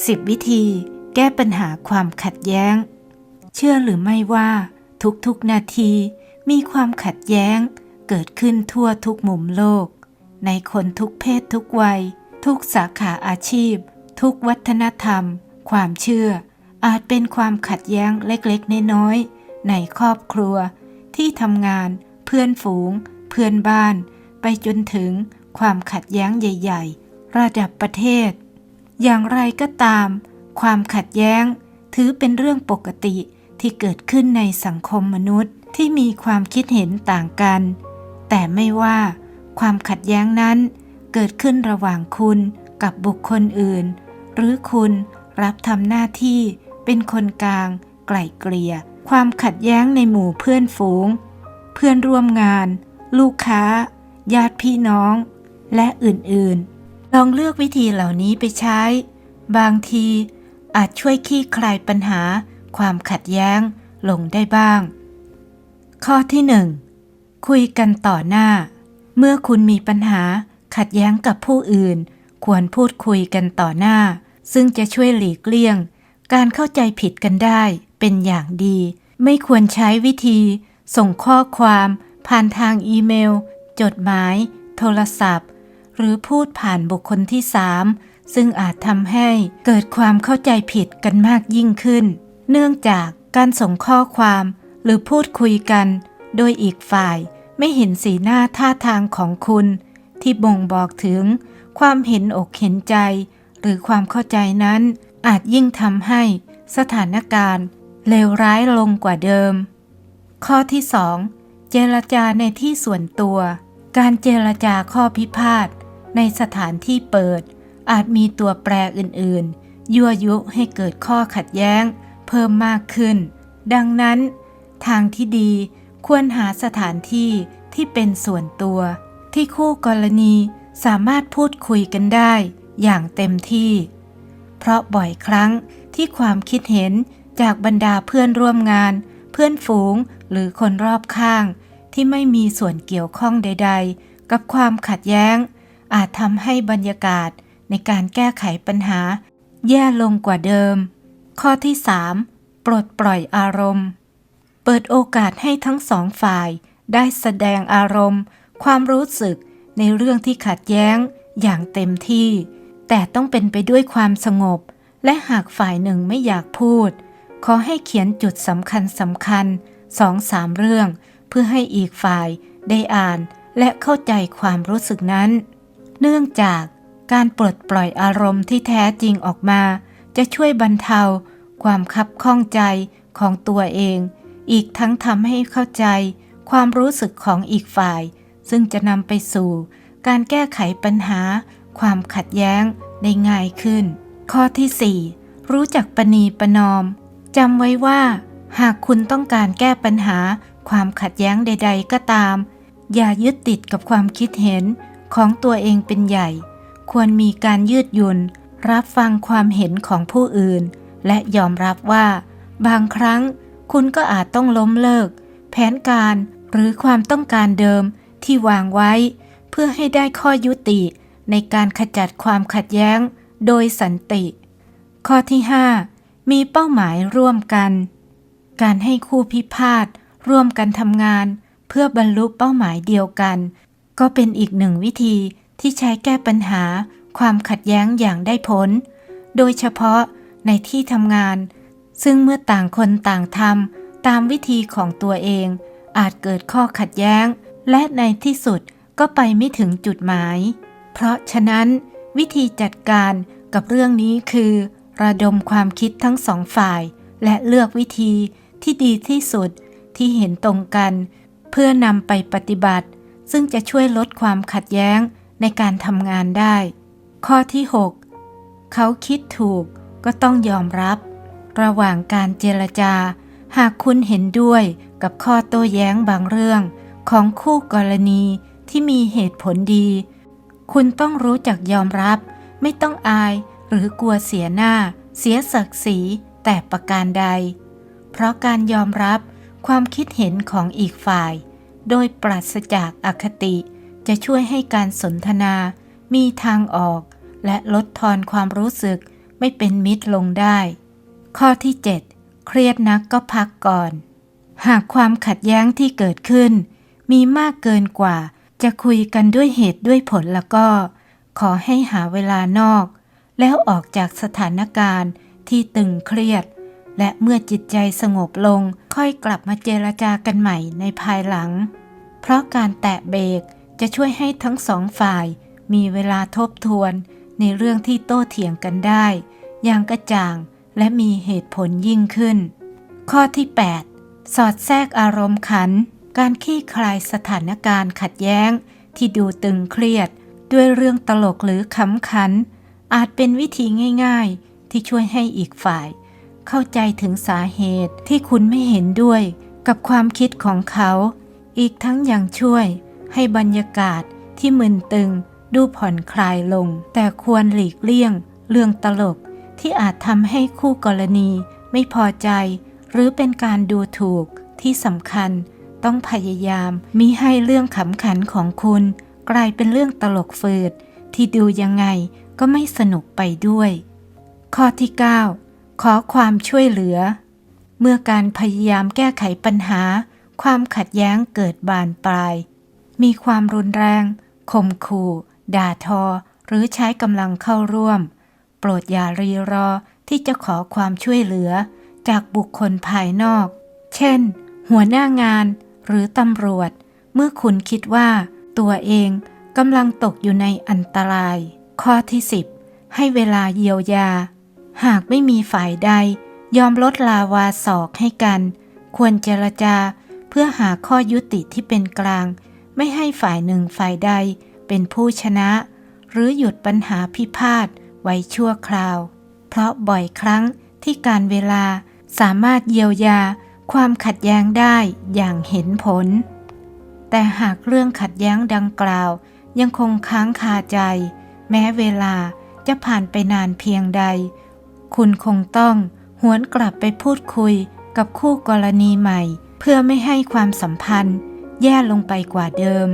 10 วิธีแก้ปัญหาความขัดแย้ง เชื่อหรือไม่ว่า ทุกๆนาทีมีความขัดแย้ง เกิดขึ้นทั่วทุกมุมโลก ในคนทุกเพศทุกวัย ทุกสาขาอาชีพ ทุกวัฒนธรรม ความเชื่อ อาจเป็นความขัดแย้งเล็กๆ น้อยๆ ในครอบครัว ที่ทำงาน เพื่อนฝูง เพื่อนบ้าน ไปจนถึงความขัดแย้งใหญ่ ๆ ระดับประเทศ อย่างไรก็ตาม ความขัดแย้ง ถือเป็นเรื่องปกติที่เกิดขึ้นในสังคมมนุษย์ที่มีความคิดเห็นต่างกัน แต่ไม่ว่า ความขัดแย้งนั้น เกิดขึ้นระหว่างคุณกับบุคคลอื่น หรือคุณรับทำหน้าที่เป็นคนกลาง ไกล่เกลี่ย ความขัดแย้งในหมู่เพื่อนฝูง เพื่อนร่วมงาน ลูกค้า ญาติพี่น้อง และอื่นๆ ลองเลือกวิธีเหล่านี้ไปใช้ บางทีอาจช่วยคลี่คลายปัญหาความขัดแย้งลงได้บ้าง ข้อที่หนึ่งคุยกันต่อหน้า เมื่อคุณมีปัญหาขัดแย้งกับผู้อื่น ควรพูดคุยกันต่อหน้า ซึ่งจะช่วยหลีกเลี่ยง การเข้าใจผิดกันได้เป็นอย่างดี ไม่ควรใช้วิธี ส่งข้อความ ผ่านทางอีเมล จดหมาย โทรศัพท์ หรือพูดผ่านบุคคลที่สามซึ่งอาจทำให้เกิดความเข้าใจผิดกันมากยิ่งขึ้น เนื่องจากการส่งข้อความหรือพูดคุยกัน โดยอีกฝ่ายไม่เห็นสีหน้าท่าทางของคุณ ที่บ่งบอกถึง ความเห็นอกเห็นใจ หรือความเข้าใจนั้น อาจยิ่งทำให้สถานการณ์เลวร้ายลงกว่าเดิม ข้อที่ 2 เจรจาในที่ส่วนตัว การเจรจาข้อพิพาท ในสถานที่เปิด อาจมีตัวแปรอื่นๆ ยั่วยุให้เกิดข้อขัดแย้ง เพิ่มมากขึ้น ดังนั้น ทางที่ดีควรหาสถานที่ที่เป็นส่วนตัว ที่คู่กรณีสามารถพูดคุยกันได้อย่างเต็มที่ เพราะบ่อยครั้งที่ความคิดเห็นจากบรรดาเพื่อนร่วมงาน เพื่อนฝูงหรือคนรอบข้าง ที่ไม่มีส่วนเกี่ยวข้องใด ๆ กับความขัดแย้ง อาจทำให้บรรยากาศในการแก้ไขปัญหา แย่ลงกว่าเดิม ข้อที่ 3 ปลดปล่อยอารมณ์ เปิดโอกาสให้ทั้งสองฝ่ายได้แสดงอารมณ์ ความรู้สึกในเรื่องที่ขัดแย้งอย่างเต็มที่ แต่ต้องเป็นไปด้วยความสงบ และหากฝ่ายหนึ่งไม่อยากพูด ขอให้เขียนจุดสำคัญสำคัญสองสามเรื่อง เพื่อให้อีกฝ่ายได้อ่านและเข้าใจความรู้สึกนั้น เนื่องจากการปลดปล่อยอารมณ์ที่แท้จริงออกมา จะช่วยบรรเทา ความคับข้องใจของตัวเอง อีกทั้งทำให้เข้าใจ ความรู้สึกของอีกฝ่าย ซึ่งจะนำไปสู่ การแก้ไขปัญหา ความขัดแย้งได้ง่ายขึ้น ข้อที่ 4 รู้จักปณีประนอมจำไว้ว่า หากคุณต้องการแก้ปัญหา ความขัดแย้งใด ๆ ก็ตาม อย่ายึดติดกับความคิดเห็น ของตัวเองเป็นใหญ่ ควรมีการยืดหยุ่น รับฟังความเห็นของผู้อื่น และยอมรับว่า บางครั้งคุณก็อาจต้องล้มเลิก แผนการหรือความต้องการเดิมที่วางไว้ เพื่อให้ได้ข้อยุติในการขจัดความขัดแย้งโดยสันติ ข้อที่ 5 มีเป้าหมายร่วมกัน การให้คู่พิพาทร่วมกันทำงาน เพื่อบรรลุเป้าหมายเดียวกัน ก็เป็นอีกหนึ่งวิธีที่ใช้แก้ปัญหาความขัดแย้งอย่างได้ผล โดยเฉพาะในที่ทำงาน ซึ่งเมื่อต่างคนต่างทำตามวิธีของตัวเอง อาจเกิดข้อขัดแย้ง และในที่สุดก็ไปไม่ถึงจุดหมาย เพราะฉะนั้น วิธีจัดการกับเรื่องนี้คือ ระดมความคิดทั้งสองฝ่าย และเลือกวิธีที่ดีที่สุดที่เห็นตรงกัน เพื่อนำไปปฏิบัติ ซึ่งจะช่วยลดความขัดแย้งในการทำงานได้ ข้อที่ 6 เขาคิดถูกก็ต้องยอมรับ ระหว่างการเจรจา หากคุณเห็นด้วยกับข้อโต้แย้งบางเรื่อง ของคู่กรณีที่มีเหตุผลดี คุณต้องรู้จักยอมรับ ไม่ต้องอายหรือกลัวเสียหน้า เสียศักดิ์ศรีแต่ประการใด เพราะการยอมรับความคิดเห็นของอีกฝ่าย โดยปราศจากอคติจะช่วยให้การสนทนา มีทางออก และลดทอนความรู้สึกไม่เป็นมิตรลงได้ ข้อที่ 7 เครียดนักก็พักก่อน หากความขัดแย้งที่เกิดขึ้น มีมากเกินกว่า จะคุยกันด้วยเหตุด้วยผลแล้วก็ ขอให้หาเวลานอก แล้วออกจากสถานการณ์ที่ตึงเครียด และเมื่อจิตใจสงบลงค่อยกลับมาเจรจากันใหม่ในภายหลัง เพราะการแตะเบรกจะช่วยให้ทั้งสองฝ่าย มีเวลาทบทวนในเรื่องที่โต้เถียงกันได้ อย่างกระจ่างและมีเหตุผลยิ่งขึ้น ข้อที่ 8 สอดแทรกอารมณ์ขัน การขี้คลายสถานการณ์ขัดแย้ง ที่ดูตึงเครียด ด้วยเรื่องตลกหรือขำขัน อาจเป็นวิธีง่าย ๆ ที่ช่วยให้อีกฝ่าย เข้าใจถึงสาเหตุที่คุณไม่เห็นด้วยกับความคิดของเขา อีกทั้งยังช่วยให้บรรยากาศที่มึนตึงดูผ่อนคลายลง แต่ควรหลีกเลี่ยง เรื่องตลกที่อาจทำให้คู่กรณีไม่พอใจ หรือเป็นการดูถูกที่สำคัญต้องพยายามมิให้เรื่องขำขันของคุณ กลายเป็นเรื่องตลกฝืดที่ดูยังไงก็ไม่สนุกไปด้วย ข้อที่ 9 ขอความช่วยเหลือ เมื่อการพยายามแก้ไขปัญหา ความขัดแย้งเกิดบานปลาย มีความรุนแรงข่มขู่ ด่าทอ หรือใช้กำลังเข้าร่วม โปรดอย่ารีรอที่จะขอความช่วยเหลือ จากบุคคลภายนอก เช่น หัวหน้างานหรือตำรวจ เมื่อคุณคิดว่า ตัวเองกำลังตกอยู่ในอันตราย ข้อที่ 10 ให้เวลาเยียวยา หากไม่มีฝ่ายใด ยอมลดลาวาศอกให้กัน ควรเจรจาเพื่อหาข้อยุติที่เป็นกลาง ไม่ให้ฝ่ายหนึ่งฝ่ายใดเป็นผู้ชนะ หรือหยุดปัญหาพิพาทไว้ชั่วคราว เพราะบ่อยครั้งที่การเวลาสามารถเยียวยาความขัดแย้งได้อย่างเห็นผล แต่หากเรื่องขัดแย้งดังกล่าว ยังคงค้างคาใจ แม้เวลาจะผ่านไปนานเพียงใด คุณคงต้องหวนกลับไปพูดคุยกับคู่กรณีใหม่ เพื่อไม่ให้ความสัมพันธ์ แย่ลงไปกว่าเดิม